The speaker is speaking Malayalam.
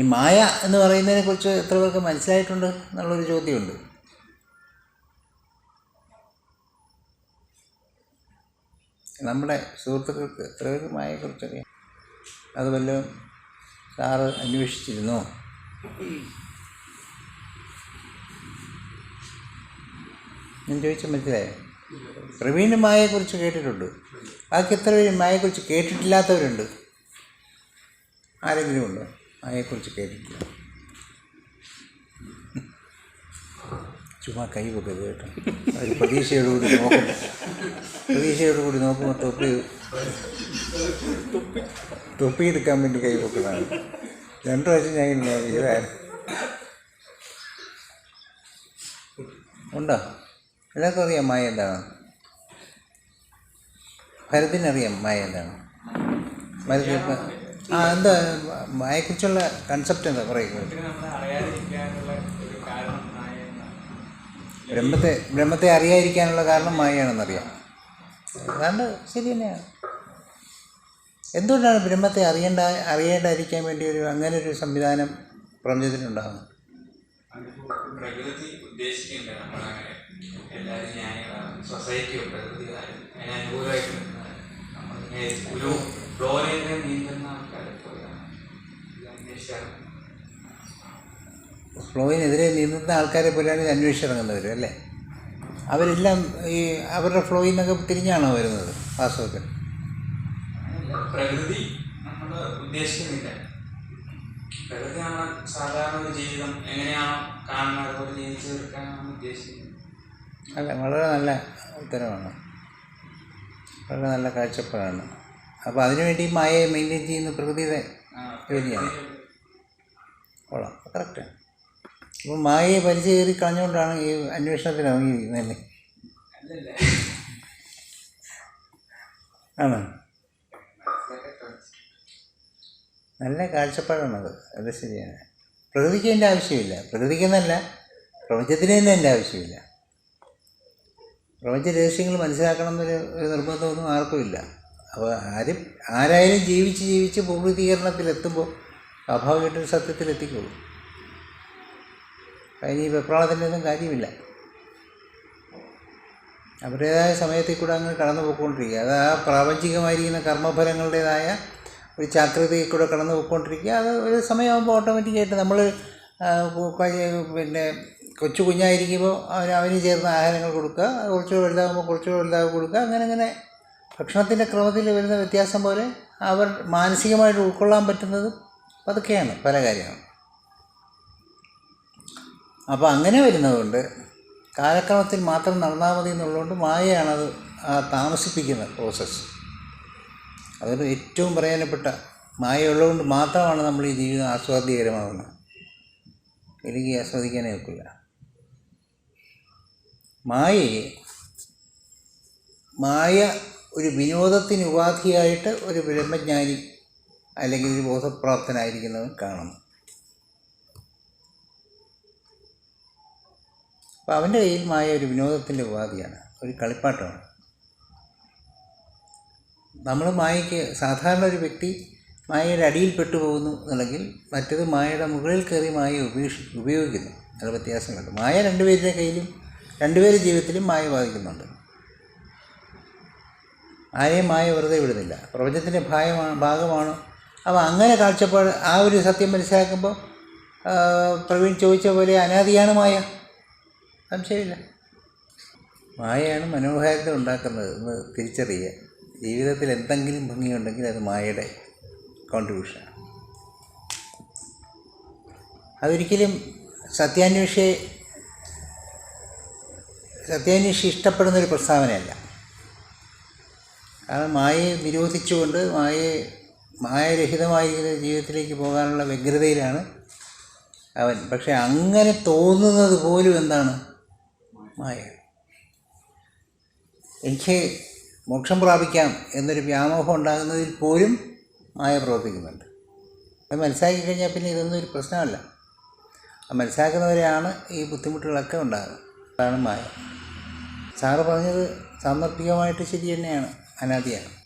ഈ മായ എന്ന് പറയുന്നതിനെ കുറിച്ച് എത്ര പേർക്ക് മനസ്സിലായിട്ടുണ്ട് എന്നുള്ളൊരു ചോദ്യമുണ്ട്. നമ്മുടെ സുഹൃത്തുക്കൾക്ക് എത്ര പേർക്ക് മായയെക്കുറിച്ചറിയാം അത് വല്ലതും സാറ് അന്വേഷിച്ചിരുന്നോ? ഞാൻ ചോദിച്ച മനസ്സിലായോ? പ്രവീണ് മായയെക്കുറിച്ച് കേട്ടിട്ടുണ്ട്. ബാക്കി എത്ര പേര് മായയെക്കുറിച്ച് കേട്ടിട്ടില്ലാത്തവരുണ്ട്? ആരെങ്കിലും ഉണ്ടോ? മായയെക്കുറിച്ച് കേട്ടിട്ടില്ല ചുമ്മാ കൈ വെക്കരുത് കേട്ടോ. അവർ പ്രതീക്ഷയോട് കൂടി നോക്കും. പ്രതീക്ഷയോടുകൂടി നോക്കുമ്പോൾ തൊപ്പി തൊപ്പി എടുക്കാൻ വേണ്ടി കൈ വെക്കുന്നതാണ് രണ്ടു പ്രാവശ്യം ഞാൻ ഇങ്ങനെ ചെയ്തായിരുന്നു. ഉണ്ടോ? എല്ലാവർക്കും അറിയാം മായ എന്താണ്? ഭരതിനറിയാം മായ എന്താണ്? ഭരത് ആ എന്താ മായയെക്കുറിച്ചുള്ള കൺസെപ്റ്റ് എന്താ? പറയുക ബ്രഹ്മത്തെ ബ്രഹ്മത്തെ അറിയാതിരിക്കാനുള്ള കാരണം മായയാണെന്നറിയാം. അതാണ്ട് ശരി തന്നെയാണ്. എന്തുകൊണ്ടാണ് ബ്രഹ്മത്തെ അറിയേണ്ട അറിയേണ്ടായിരിക്കാൻ വേണ്ടി ഒരു അങ്ങനെ ഒരു സംവിധാനം പ്രപഞ്ചത്തിലുണ്ടാകുന്നത് പ്രകൃതി ഉദ്ദേശിക്കുന്നില്ല. നമ്മളങ്ങനെ എല്ലാവരും അതിന് അനുകൂലമായിട്ട് ഫ്ലോറിനെ നീന്തുന്ന ഫ്ലോയിനെതിരെ നീന്തുന്ന ആൾക്കാരെ പോലെയാണ് ഇത് അന്വേഷിച്ചിറങ്ങുന്നവർ അല്ലേ? അവരെല്ലാം ഈ അവരുടെ ഫ്ലോയിൽ നിന്നൊക്കെ തിരിഞ്ഞാണോ വരുന്നത് വാസ്തവത്തിൽ? പ്രകൃതി നമ്മൾ ഉദ്ദേശിക്കുന്നില്ല. പ്രകൃതി നമ്മൾ സാധാരണ ഒരു ജീവിതം എങ്ങനെയാണോ കാണുന്നത് അതുപോലെ ജീവിച്ചു തീർക്കാനാണ് ഉദ്ദേശിക്കുന്നത്. അല്ല വളരെ നല്ല ഉത്തരമാണ്. വളരെ നല്ല കാഴ്ചപ്പാടാണ്. അപ്പോൾ അതിനുവേണ്ടി മായയെ മെയിന്റെയിൻ ചെയ്യുന്ന പ്രകൃതിയുടെ ജോലിയാണ് കൊള്ളാം. കറക്റ്റ്. അപ്പോൾ മായയെ വലിച്ചു കയറി കളഞ്ഞുകൊണ്ടാണ് ഈ അന്വേഷണത്തിന് ഇറങ്ങിയിരിക്കുന്നത് ആണ്? നല്ല കാഴ്ചപ്പാടാണ് അത് ശരിയാണ്. പ്രകൃതിക്ക് എന്റെ ആവശ്യമില്ല. പ്രകൃതിക്കെന്നല്ല പ്രപഞ്ചത്തിന് തന്നെ എന്റെ ആവശ്യമില്ല. പ്രപഞ്ച രഹസ്യങ്ങൾ മനസ്സിലാക്കണം എന്നൊരു ഒരു നിർബന്ധമൊന്നും ആർക്കുമില്ല. അപ്പോൾ ആരും ആരായാലും ജീവിച്ച് ജീവിച്ച് പൂർത്തീകരണത്തിലെത്തുമ്പോൾ സത്യത്തിൽ എത്തിക്കുള്ളൂ അതിന് ഈ വെപ്രാളത്തിന്റെ ഒന്നും കാര്യമില്ല. അവരുടേതായ സമയത്തിൽ കൂടെ അങ്ങ് കടന്നു പോയിക്കൊണ്ടിരിക്കുക അത് ആ പ്രാപഞ്ചികമായിരിക്കുന്ന കർമ്മഫലങ്ങളുടേതായ ഒരു ചാക്രതയിൽ കൂടെ കടന്നു പോയിക്കൊണ്ടിരിക്കുക അത് ഒരു സമയമാകുമ്പോൾ ഓട്ടോമാറ്റിക്കായിട്ട് നമ്മൾ പിന്നെ കൊച്ചു കുഞ്ഞായിരിക്കുമ്പോൾ അവന് അവന് ചേർന്ന ആഹാരങ്ങൾ കൊടുക്കുക. കുറച്ചുകൂടെ വലുതാകുമ്പോൾ കുറച്ചുകൂടെ വലുതാകുമ്പോൾ കൊടുക്കുക. അങ്ങനെ അങ്ങനെ ഭക്ഷണത്തിന്റെ ക്രമത്തിൽ വരുന്ന വ്യത്യാസം പോലെ അവർ മാനസികമായിട്ട് ഉൾക്കൊള്ളാൻ പറ്റുന്നത് അതൊക്കെയാണ് പല കാര്യങ്ങളും. അപ്പോൾ അങ്ങനെ വരുന്നതുകൊണ്ട് കാലക്രമത്തിൽ മാത്രം നടന്നാൽ മതി എന്നുള്ളതുകൊണ്ട് മായയാണത് ആ താമസിപ്പിക്കുന്ന പ്രോസസ്സ് അതൊരു ഏറ്റവും പ്രയോജനപ്പെട്ട മായ ഉള്ളതുകൊണ്ട് മാത്രമാണ് നമ്മൾ ഈ ജീവിതം ആസ്വാദ്യകരമാകുന്നത് എനിക്ക് ആസ്വദിക്കാനേ ഒക്കില്ല. മായയെ മായ ഒരു വിനോദത്തിന് ഉപാധിയായിട്ട് ഒരു ബ്രഹ്മജ്ഞാനി അല്ലെങ്കിൽ ബോധപ്രാപ്തനായിരിക്കുന്നവൻ കാണുന്നു. അപ്പോൾ അവന്റെ കയ്യിൽ മായ ഒരു വിനോദത്തിന്റെ ഉപാധിയാണ്. ഒരു കളിപ്പാട്ടമാണ്. നമ്മൾ മായയ്ക്ക് സാധാരണ ഒരു വ്യക്തി മായയുടെ അടിയിൽ പെട്ടുപോകുന്നു എന്നുണ്ടെങ്കിൽ മറ്റത് മായയുടെ മുകളിൽ കയറി മായ ഉപേക്ഷി ഉപയോഗിക്കുന്നു. അത് വ്യത്യാസങ്ങളുണ്ട്. മായ രണ്ടുപേരുടെ കയ്യിലും രണ്ടുപേരുടെ ജീവിതത്തിലും മായ ബാധിക്കുന്നുണ്ട്. ആരെയും മായ വെറുതെ വിടുന്നില്ല. പ്രപഞ്ചത്തിന്റെ ഭാഗമാണ് ഭാഗമാണ് അപ്പോൾ അങ്ങനെ കാഴ്ചപ്പാട് ആ ഒരു സത്യം മനസ്സിലാക്കുമ്പോൾ പ്രവീൺ ചോദിച്ച പോലെ അനാദിയാണ് മായ. സംശയമില്ല. മായയാണ് മനോഹാരിത ഉണ്ടാക്കുന്നത് എന്ന് തിരിച്ചറിയുക ജീവിതത്തിൽ എന്തെങ്കിലും ഭംഗിയുണ്ടെങ്കിൽ അത് മായയുടെ കോൺട്രിബ്യൂഷനാണ് അതൊരിക്കലും സത്യാന്വേഷിയെ സത്യാന്വേഷി ഇഷ്ടപ്പെടുന്നൊരു പ്രസ്താവനയല്ല. കാരണം മായയെ നിരോധിച്ചുകൊണ്ട് മായയെ മായരഹിതമായിരിക്കുന്ന ജീവിതത്തിലേക്ക് പോകാനുള്ള വ്യഗ്രതയിലാണ് അവൻ. പക്ഷെ അങ്ങനെ തോന്നുന്നത് പോലും എന്താണ്? മായ. എനിക്ക് മോക്ഷം പ്രാപിക്കാം എന്നൊരു വ്യാമോഹം ഉണ്ടാകുന്നതിൽ പോലും മായ പ്രവർത്തിക്കുന്നുണ്ട്. അത് മനസ്സിലാക്കി കഴിഞ്ഞാൽ പിന്നെ ഇതൊന്നും ഒരു പ്രശ്നമല്ല. മനസ്സിലാക്കുന്നവരെയാണ് ഈ ബുദ്ധിമുട്ടുകളൊക്കെ ഉണ്ടാകുന്നത്. അതാണ് മായ. സാറ് പറഞ്ഞത് സാന്ദർഭികമായിട്ട് ശരി തന്നെയാണ് അനാദിയാണ്.